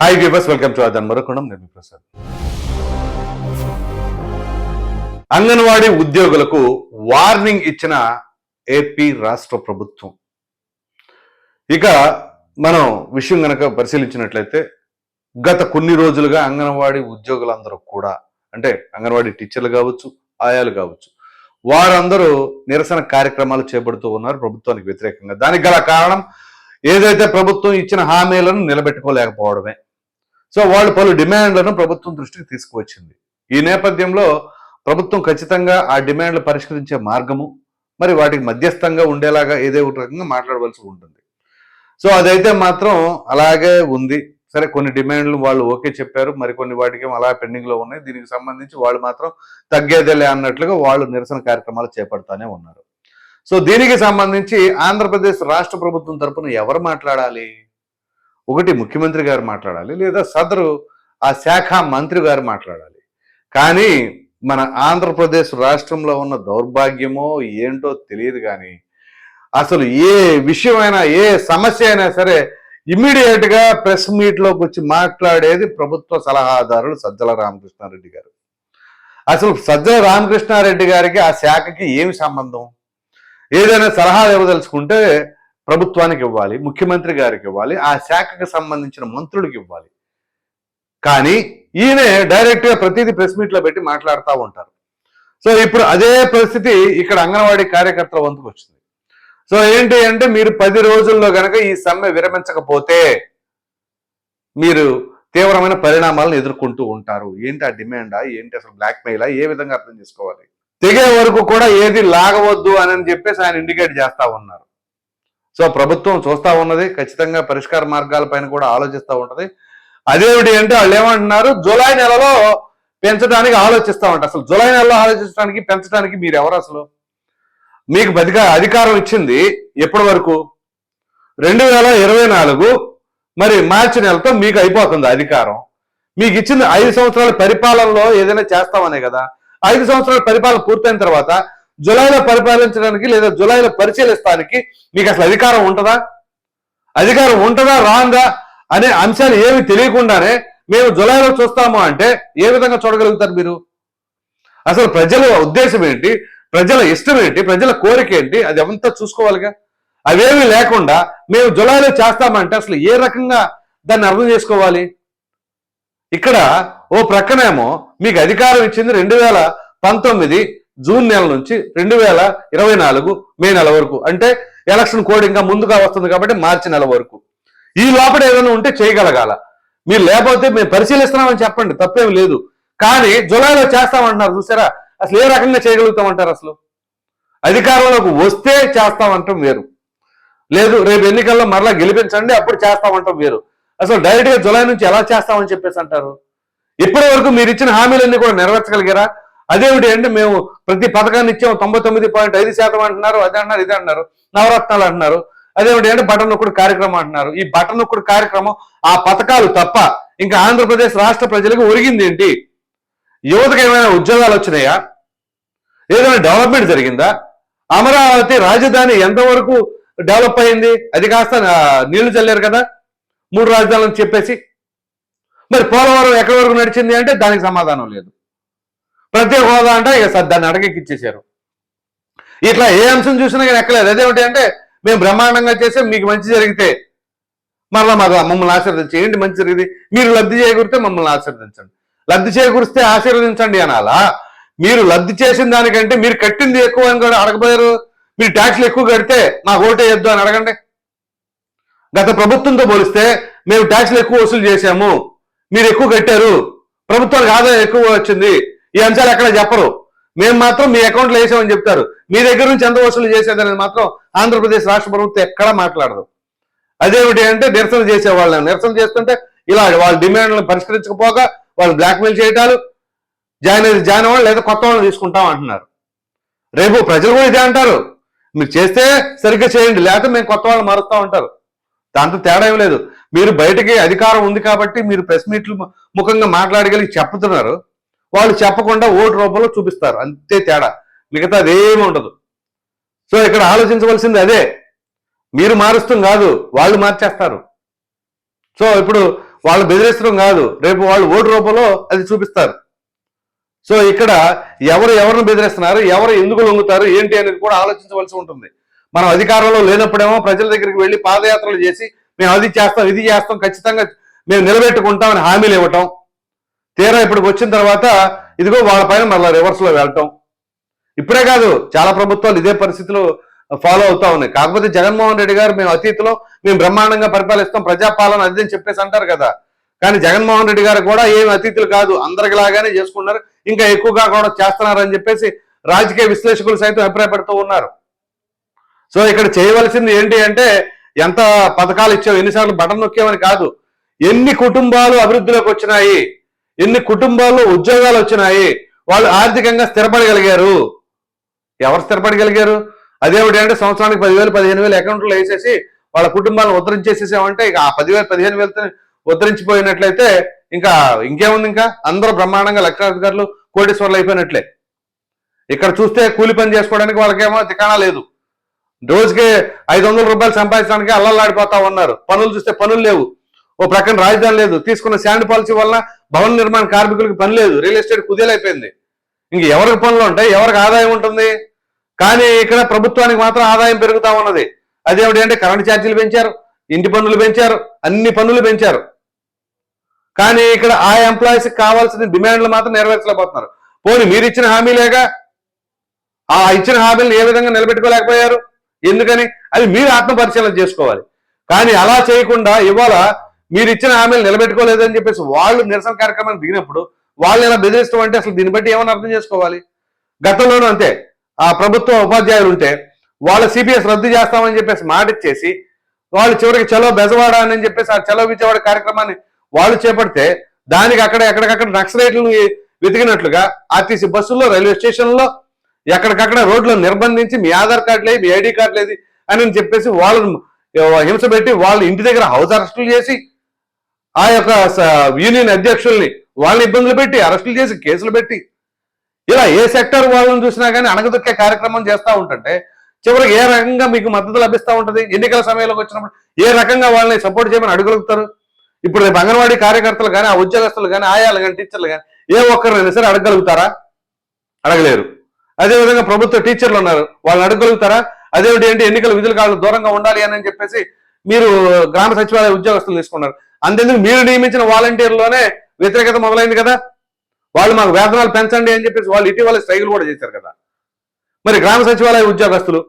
Hi viewers welcome to అదన్ మరొకణం నేను ప్రసాద్ అంగన్వాడీ ఉద్యోగులకు వార్నింగ్ ఇచ్చిన ఏపీ రాష్ట్ర ప్రభుత్వం. ఇక మనం విషయం గనక పరిశీలించినట్లయితే గత కొన్ని రోజులుగా అంగన్వాడీ ఉద్యోగులందరూ కూడా అంటే అంగన్వాడీ టీచర్లు కావచ్చు ఆయాలు కావచ్చు వారందరూ నిరసన కార్యక్రమాలు చేపడుతూ ఉన్నారు ప్రభుత్వానికి వ్యతిరేకంగా. దానికి గల కారణం ఏదైతే ప్రభుత్వం ఇచ్చిన హామీలను నిలబెట్టుకోలేకపోవడమే. సో వాళ్ళు పలు డిమాండ్లను ప్రభుత్వం దృష్టికి తీసుకువచ్చింది. ఈ నేపథ్యంలో ప్రభుత్వం ఖచ్చితంగా ఆ డిమాండ్లు పరిష్కరించే మార్గము మరి వాటికి మధ్యస్థంగా ఉండేలాగా ఏదో ఒక రకంగా మాట్లాడవలసి ఉంటుంది. సో అదైతే మాత్రం అలాగే ఉంది. సరే కొన్ని డిమాండ్లు వాళ్ళు ఓకే చెప్పారు మరి కొన్ని వాటికి అలా పెండింగ్లో ఉన్నాయి. దీనికి సంబంధించి వాళ్ళు మాత్రం తగ్గేదేలే అన్నట్లుగా వాళ్ళు నిరసన కార్యక్రమాలు చేపడతానే ఉన్నారు. సో దీనికి సంబంధించి ఆంధ్రప్రదేశ్ రాష్ట్ర ప్రభుత్వం తరపున ఎవరు మాట్లాడాలి? ఒకటి ముఖ్యమంత్రి గారు మాట్లాడాలి లేదా సదరు ఆ శాఖ మంత్రి గారు మాట్లాడాలి. కానీ మన ఆంధ్రప్రదేశ్ రాష్ట్రంలో ఉన్న దౌర్భాగ్యమో ఏంటో తెలియదు కానీ అసలు ఏ విషయమైనా ఏ సమస్య అయినా సరే ఇమ్మీడియట్గా ప్రెస్ మీట్లోకి వచ్చి మాట్లాడేది ప్రభుత్వ సలహాదారుడు సజ్జల రామకృష్ణారెడ్డి గారు. అసలు సజ్జల రామకృష్ణారెడ్డి గారికి ఆ శాఖకి ఏమి సంబంధం? ఏదైనా సలహాలు ఇవ్వదలుచుకుంటే ప్రభుత్వానికి ఇవ్వాలి ముఖ్యమంత్రి గారికి ఇవ్వాలి ఆ శాఖకు సంబంధించిన మంత్రులకు ఇవ్వాలి. కానీ ఈయన డైరెక్ట్గా ప్రతిదీ ప్రెస్ మీట్లో పెట్టి మాట్లాడుతూ ఉంటారు. సో ఇప్పుడు అదే పరిస్థితి ఇక్కడ అంగన్వాడీ కార్యకర్తల వంతుకు వచ్చింది. సో ఏంటి అంటే మీరు పది రోజుల్లో కనుక ఈ సమ్మె విరమించకపోతే మీరు తీవ్రమైన పరిణామాలను ఎదుర్కొంటూ ఉంటారు. ఏంటి ఆ డిమాండా ఏంటి అసలు బ్లాక్ మెయిలా ఏ విధంగా అర్థం చేసుకోవాలి? తెగే వరకు కూడా ఏది లాగవద్దు అని చెప్పేసి ఆయన ఇండికేట్ చేస్తా ఉన్నారు. సో ప్రభుత్వం చూస్తా ఉన్నది ఖచ్చితంగా పరిష్కార మార్గాల పైన కూడా ఆలోచిస్తూ ఉంటుంది. అదేమిటి అంటే వాళ్ళు ఏమంటున్నారు జూలై నెలలో పెంచడానికి ఆలోచిస్తా ఉంటారు అసలు జూలై నెలలో ఆలోచించడానికి పెంచడానికి మీరు ఎవరు అసలు? మీకు బతిక అధికారం ఇచ్చింది ఎప్పటి వరకు? రెండు వేల ఇరవై నాలుగు మరి మార్చి నెలతో మీకు అయిపోతుంది అధికారం. మీకు ఇచ్చిన ఐదు సంవత్సరాల పరిపాలనలో ఏదైనా చేస్తామనే కదా. ఐదు సంవత్సరాల పరిపాలన పూర్తయిన తర్వాత జులైలో పరిపాలించడానికి లేదా జులైలో పరిశీలిస్తానికి మీకు అసలు అధికారం ఉంటుందా? అధికారం ఉంటుందా రాందా అనే అంశాలు ఏమి తెలియకుండానే మేము జులైలో చూస్తాము అంటే ఏ విధంగా చూడగలుగుతారు మీరు? అసలు ప్రజల ఉద్దేశం ఏంటి? ప్రజల ఇష్టం ఏంటి? ప్రజల కోరిక ఏంటి? అది అంతా చూసుకోవాలిగా? అవేమి లేకుండా మేము జులైలో చేస్తామంటే అసలు ఏ రకంగా దాన్ని అర్థం చేసుకోవాలి? ఇక్కడ ఓ ప్రక్కనేమో మీకు అధికారం ఇచ్చింది రెండు వేల పంతొమ్మిది జూన్ నెల నుంచి రెండు వేల ఇరవై నాలుగు మే నెల వరకు. అంటే ఎలక్షన్ కోడ్ ఇంకా ముందుగా వస్తుంది కాబట్టి మార్చి నెల వరకు. ఈ లోపల ఏదైనా ఉంటే చేయగలగాల. మీరు లేకపోతే మేము పరిశీలిస్తున్నామని చెప్పండి తప్పేం లేదు. కానీ జులైలో చేస్తామంటున్నారు చూసారా? అసలు ఏ రకంగా చేయగలుగుతామంటారు అసలు? అధికారంలోకి వస్తే చేస్తామంటాం వేరు. లేదు రేపు ఎన్నికల్లో మరలా గెలిపించండి అప్పుడు చేస్తామంటాం వేరు. అసలు డైరెక్ట్గా జులై నుంచి ఎలా చేస్తామని చెప్పేసి అంటారు? ఇప్పటి వరకు మీరు ఇచ్చిన హామీలన్నీ కూడా నెరవేర్చగలిగారా? అదేమిటి అంటే మేము ప్రతి పథకాన్ని ఇచ్చాము తొంభై తొమ్మిది పాయింట్ ఐదు శాతం అంటున్నారు అదే అంటున్నారు ఇదే అంటున్నారు నవరత్నాలు అంటున్నారు. అదేమిటి అంటే బటన్ నొక్కుడు కార్యక్రమం అంటున్నారు. ఈ బటన్ నొక్కుడు కార్యక్రమం ఆ పథకాలు తప్ప ఇంకా ఆంధ్రప్రదేశ్ రాష్ట్ర ప్రజలకు ఒరిగింది ఏంటి? యువతకు ఏమైనా ఉద్యోగాలు వచ్చినాయా? ఏదైనా డెవలప్మెంట్ జరిగిందా? అమరావతి రాజధాని ఎంతవరకు డెవలప్ అయింది? అది కాస్త నీళ్ళు చల్లారు కదా మూడు రాజధానులు చెప్పేసి. మరి పోలవరం ఎక్కడి వరకు నడిచింది అంటే దానికి సమాధానం లేదు. ప్రత్యేక హోదా అంటే ఇక దాన్ని అడగెక్కిచ్చేశారు. ఇట్లా ఏ అంశం చూసినా కానీ ఎక్కలేదు. అదేమిటి అంటే మేము బ్రహ్మాండంగా చేస్తే మీకు మంచి జరిగితే మరలా మరలా మమ్మల్ని ఆశీర్వదించి ఏంటి మంచి జరిగింది? మీరు లబ్ధి చేకూరితే మమ్మల్ని ఆశీర్వదించండి. లబ్ధి చేకూరిస్తే ఆశీర్వదించండి అనాలా? మీరు లబ్ధి చేసిన దానికంటే మీరు కట్టింది ఎక్కువ అని కూడా అడగపోయారు మీరు ట్యాక్స్లు ఎక్కువ కడితే మాకు ఓటేయొద్దు అని అడగండి. గత ప్రభుత్వంతో పోలిస్తే మేము ట్యాక్స్లు ఎక్కువ వసూలు చేశాము. మీరు ఎక్కువ కట్టారు. ప్రభుత్వానికి ఆదాయం ఎక్కువ వచ్చింది? ఈ అంశాలు ఎక్కడ చెప్పరు. మేము మాత్రం మీ అకౌంట్లో వేసామని చెప్తారు. మీ దగ్గర నుంచి ఎంత వసూలు చేసేదనేది మాత్రం ఆంధ్రప్రదేశ్ రాష్ట్ర ప్రభుత్వం ఎక్కడా మాట్లాడదు. అదేమిటి అంటే నిరసన చేసే వాళ్ళని నిరసన చేస్తుంటే ఇలా వాళ్ళ డిమాండ్లను పరిష్కరించకపోగా వాళ్ళు బ్లాక్మెయిల్ చేయటాలు జాయిన్ అయితే జాయిన్ అవ్వాలి లేదా కొత్త వాళ్ళని తీసుకుంటాం అంటున్నారు. రేపు ప్రజలు కూడా ఇదే అంటారు. మీరు చేస్తే సరిగ్గా చేయండి. లేకపోతే మేము కొత్త వాళ్ళు మారుస్తూ ఉంటారు. దాంతో తేడా ఏం లేదు. మీరు బయటకి అధికారం ఉంది కాబట్టి మీరు ప్రెస్ మీట్లు ముఖంగా మాట్లాడగలిగి చెప్తున్నారు. వాళ్ళు చెప్పకుండా ఓటు రూపంలో చూపిస్తారు. అంతే తేడా. మిగతా అదేమి ఉండదు. సో ఇక్కడ ఆలోచించవలసింది అదే. మీరు మారుస్తాం కాదు వాళ్ళు మార్చేస్తారు. సో ఇప్పుడు వాళ్ళు బెదిరిస్తడం కాదు రేపు వాళ్ళు ఓటు రూపంలో అది చూపిస్తారు. సో ఇక్కడ ఎవరు ఎవరిని బెదిరిస్తున్నారు ఎవరు ఎందుకు లొంగుతారు ఏంటి అనేది కూడా ఆలోచించవలసి ఉంటుంది. మనం అధికారంలో లేనప్పుడేమో ప్రజల దగ్గరికి వెళ్ళి పాదయాత్రలు చేసి మేము అది చేస్తాం ఇది చేస్తాం ఖచ్చితంగా మేము నిలబెట్టుకుంటామని హామీలు ఇవ్వటం తీరా ఇప్పటికి వచ్చిన తర్వాత ఇదిగో వాళ్ళ పైన మళ్ళీ రివర్స్లో వెళ్ళటం. ఇప్పుడే కాదు చాలా ప్రభుత్వాలు ఇదే పరిస్థితులు ఫాలో అవుతా ఉన్నాయి. కాకపోతే జగన్మోహన్ రెడ్డి గారు మేము అతీతిలో మేము బ్రహ్మాండంగా పరిపాలిస్తాం ప్రజాపాలన అది అని చెప్పేసి అంటారు కదా. కానీ జగన్మోహన్ రెడ్డి గారు కూడా ఏం అతిథులు కాదు అందరికి లాగానే చేసుకున్నారు ఇంకా ఎక్కువగా కూడా చేస్తున్నారు అని చెప్పేసి రాజకీయ విశ్లేషకులు సైతం అభిప్రాయపడుతూ ఉన్నారు. సో ఇక్కడ చేయవలసింది ఏంటి అంటే ఎంత పథకాలు ఇచ్చావు ఎన్నిసార్లు బటన్ నొక్కామని కాదు ఎన్ని కుటుంబాలు అభివృద్ధిలోకి వచ్చినాయి ఎన్ని కుటుంబాల్లో ఉద్యోగాలు వచ్చినాయి వాళ్ళు ఆర్థికంగా స్థిరపడగలిగారు. ఎవరు స్థిరపడగలిగారు? అదేమిటి అంటే సంవత్సరానికి పదివేలు పదిహేను వేలు అకౌంట్లో వేసేసి వాళ్ళ కుటుంబాలను ఉద్ధరించేసేసామంటే ఇక ఆ పదివేలు పదిహేను వేలతో ఉద్ధరించిపోయినట్లయితే ఇంకా ఇంకేముంది ఇంకా? అందరూ బ్రహ్మాండంగా లక్షాధికారులు కోటేశ్వర్లు అయిపోయినట్లే. ఇక్కడ చూస్తే కూలి పని చేసుకోవడానికి వాళ్ళకేమో తికాణా లేదు. రోజుకి ఐదు వందల రూపాయలు సంపాదించడానికి అల్లల్లాడిపోతా ఉన్నారు. పనులు చూస్తే పనులు లేవు. ఓ ప్రక్కన రాజధాని లేదు. తీసుకున్న శాండ్ పాలసీ వల్ల భవన నిర్మాణ కార్మికులకు పని లేదు. రియల్ ఎస్టేట్ కుదేలైపోయింది. ఇంక ఎవరికి పనులు ఉంటాయి? ఎవరికి ఆదాయం ఉంటుంది? కానీ ఇక్కడ ప్రభుత్వానికి మాత్రం ఆదాయం పెరుగుతా ఉన్నది. అదేమిటి అంటే కరెంట్ ఛార్జీలు పెంచారు ఇంటి పన్నులు పెంచారు అన్ని పన్నులు పెంచారు. కానీ ఇక్కడ ఆ ఎంప్లాయీస్కి కావాల్సిన డిమాండ్లు మాత్రం నెరవేర్చలేకపోతున్నారు. పోనీ మీరు ఇచ్చిన హామీలేక ఆ ఇచ్చిన హామీలను ఏ విధంగా నిలబెట్టుకోలేకపోయారు? ఎందుకని? అది మీరు ఆత్మపరిశీలన చేసుకోవాలి. కానీ అలా చేయకుండా ఇవాళ మీరు ఇచ్చిన హామీలు నిలబెట్టుకోలేదని చెప్పేసి వాళ్ళు నిరసన కార్యక్రమానికి దిగినప్పుడు వాళ్ళు ఎలా బెదిరిస్తాం అంటే అసలు దీన్ని బట్టి ఏమని అర్థం చేసుకోవాలి? గతంలోనూ అంతే. ఆ ప్రభుత్వ ఉపాధ్యాయులు ఉంటే వాళ్ళ సిపిఎస్ రద్దు చేస్తామని చెప్పేసి మాట ఇచ్చేసి వాళ్ళు చివరికి చలో బెజవాడ అని చెప్పేసి ఆ చలో విజయవాడ కార్యక్రమాన్ని వాళ్ళు చేపడితే దానికి అక్కడ ఎక్కడికక్కడ నక్సలైట్లను వెతికినట్లుగా ఆర్టీసీ బస్సుల్లో రైల్వే స్టేషన్లో ఎక్కడికక్కడ రోడ్లు నిర్బంధించి మీ ఆధార్ కార్డు లేదు మీ ఐడి కార్డు లేదు అని చెప్పేసి వాళ్ళను హింస పెట్టి వాళ్ళ ఇంటి దగ్గర హౌస్ అరెస్టులు చేసి ఆ యొక్క యూనియన్ అధ్యక్షుల్ని వాళ్ళని ఇబ్బందులు పెట్టి అరెస్టులు చేసి కేసులు పెట్టి ఇలా ఏ సెక్టర్ వాళ్ళని చూసినా కానీ అణగదొక్కే కార్యక్రమం చేస్తూ ఉంటుంటే చివరికి ఏ రకంగా మీకు మద్దతు లభిస్తూ ఉంటుంది? ఎన్నికల సమయంలోకి వచ్చినప్పుడు ఏ రకంగా వాళ్ళని సపోర్ట్ చేయమని అడగలుగుతారు ఇప్పుడు రేపు అంగన్వాడీ కార్యకర్తలు కానీ ఆ ఉద్యోగస్తులు కానీ ఆయాలు కానీ టీచర్లు కానీ ఏ ఒక్కరినైనా సరే అడగలుగుతారా అడగలేరు. అదేవిధంగా ప్రభుత్వ టీచర్లు ఉన్నారు. వాళ్ళని అడగలుగుతారా అదేమిటి ఏంటి? ఎన్నికల విధులు కాళ్ళు దూరంగా ఉండాలి అని చెప్పేసి మీరు గ్రామ సచివాలయ ఉద్యోగస్తులు తీసుకున్నారు. అంతేందుకు మీరు నియమించిన వాలంటీర్లోనే వ్యతిరేకత మొదలైంది కదా? వాళ్ళు మాకు వేతనాలు పెంచండి అని చెప్పేసి వాళ్ళు ఇటీవల స్ట్రైకులు కూడా చేశారు కదా. మరి గ్రామ సచివాలయ ఉద్యోగస్తులు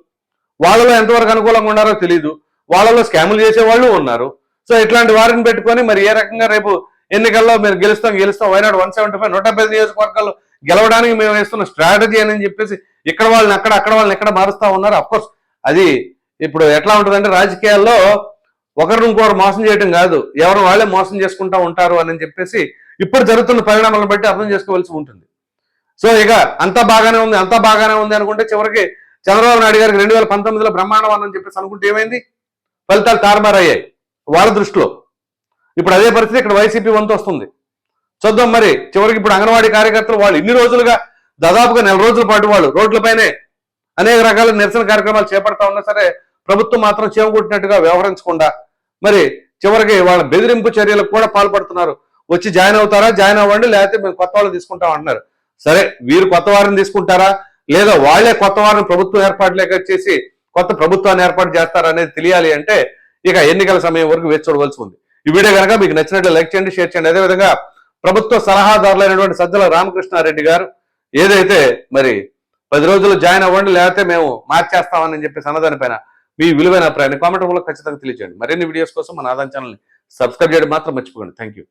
వాళ్ళలో ఎంతవరకు అనుకూలంగా ఉన్నారో తెలియదు వాళ్ళలో స్కాములు చేసే వాళ్ళు ఉన్నారు. సో ఇట్లాంటి వారిని పెట్టుకొని మరి ఏ రకంగా రేపు ఎన్నికల్లో మీరు గెలుస్తాం గెలుస్తాం వైనాడు వన్ సెవెంటీ ఫైవ్ నూట పది నియోజకవర్గాల్లో గెలవడానికి మేము వేస్తున్న స్ట్రాటజీ అని చెప్పేసి ఇక్కడ వాళ్ళని అక్కడ అక్కడ వాళ్ళని ఎక్కడ మారుస్తా ఉన్నారు? అఫ్కోర్స్ అది ఇప్పుడు ఎట్లా ఉంటుందంటే రాజకీయాల్లో ఒకరిని ఇంకొకరు మోసం చేయడం కాదు. ఎవరు వాళ్ళే మోసం చేసుకుంటా ఉంటారు అని చెప్పేసి ఇప్పుడు జరుగుతున్న పరిణామాలను బట్టి అర్థం చేసుకోవాల్సి ఉంటుంది. సో ఇక అంతా బాగానే ఉంది అంతా బాగానే ఉంది అనుకుంటే చివరికి చంద్రబాబు నాయుడు గారికి రెండు వేల పంతొమ్మిదిలో బ్రహ్మాండం అని చెప్పేసి అనుకుంటే ఏమైంది? ఫలితాలు తారుమారయ్యాయి. వాళ్ళ దృష్టిలో. ఇప్పుడు అదే పరిస్థితి ఇక్కడ వైసీపీ వంతు వస్తుంది. చూద్దాం మరి చివరికి ఇప్పుడు అంగన్వాడీ కార్యకర్తలు వాళ్ళు ఇన్ని రోజులుగా దాదాపుగా నెల రోజుల పాటు వాళ్ళు రోడ్లపైనే అనేక రకాల నిరసన కార్యక్రమాలు చేపడతా ఉన్నా సరే ప్రభుత్వం మాత్రం చేమకుట్టినట్టుగా వ్యవహరించకుండా మరి చివరికి వాళ్ళ బెదిరింపు చర్యలకు కూడా పాల్పడుతున్నారు. వచ్చి జాయిన్ అవుతారా? జాయిన్ అవ్వండి. లేకపోతే మేము కొత్త వాళ్ళు తీసుకుంటాం అంటున్నారు. సరే వీరు కొత్త వారిని తీసుకుంటారా? లేదా వాళ్ళే కొత్త వారిని ప్రభుత్వం ఏర్పాటు లేక చేసి కొత్త ప్రభుత్వాన్ని ఏర్పాటు చేస్తారా అనేది తెలియాలి అంటే ఇక ఎన్నికల సమయం వరకు వేచి చూడవలసి ఉంది. ఈ వీడియో కనుక మీకు నచ్చినట్లు లైక్ చేయండి షేర్ చేయండి. అదేవిధంగా ప్రభుత్వ సలహాదారులైనటువంటి సజ్జల రామకృష్ణారెడ్డి గారు ఏదైతే మరి పది రోజులు జాయిన్ అవ్వండి లేకపోతే మేము మార్చేస్తామని చెప్పి సన్నదానిపైన మీ విలువైన అభిప్రాయాన్ని కామెంట్ రూపంలో ఖచ్చితంగా తెలియజేయండి మరిన్ని వీడియోస్ కోసం మన ఆదాయం ఛానల్ని సబ్స్క్రైబ్ చేయడం మాత్రం మర్చిపోకండి. Thank you